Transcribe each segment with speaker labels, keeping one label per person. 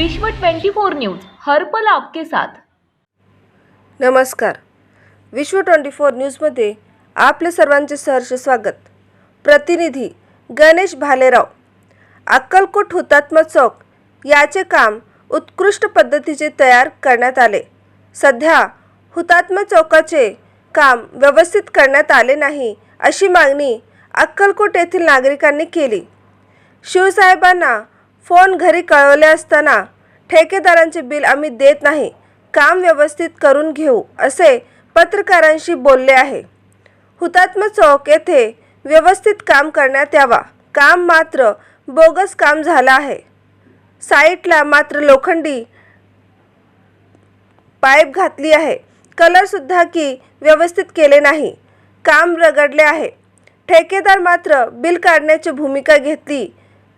Speaker 1: विश्व 24 न्यूज हर पल आपके साथ.
Speaker 2: नमस्कार. विश्व ट्वेंटी फोर न्यूजमध्ये आपले सर्वांचे सहर्ष स्वागत. प्रतिनिधी गणेश भालेराव अक्कलकोट हुतात्मा चौक याचे काम उत्कृष्ट पद्धतीचे तयार करण्यात आले. सध्या हुतात्मा चौकाचे काम व्यवस्थित करण्यात आले नाही अशी मागणी अक्कलकोट येथील नागरिकांनी केली. शिवसाहेबांना फोन घरी कळवले असताना ठेकेदारांचे बिल आम्ही देत नाही काम व्यवस्थित करून घेऊ असे पत्रकारांशी बोलले आहे. हुतात्मा चौक येथे व्यवस्थित काम करण्यात यावा काम मात्र बोगस काम झालं आहे. साईटला मात्र लोखंडी पाईप घातली आहे. कलरसुद्धा की व्यवस्थित केले नाही काम रगडले आहे. ठेकेदार मात्र बिल काढण्याची भूमिका घेतली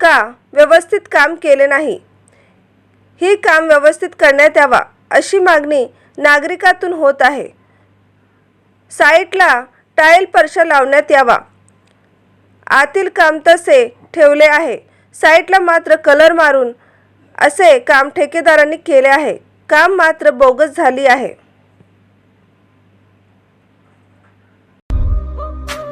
Speaker 2: का व्यवस्थित काम केले नाही? ही काम व्यवस्थित करण्यात यावा अशी मागणी नागरिकातून होत आहे. साईटला टाईल परशा लावण्यात यावा. आतील काम तसे ठेवले आहे. साईटला मात्र कलर मारून असे काम ठेकेदारांनी केले आहे. काम मात्र बोगस झाली आहे.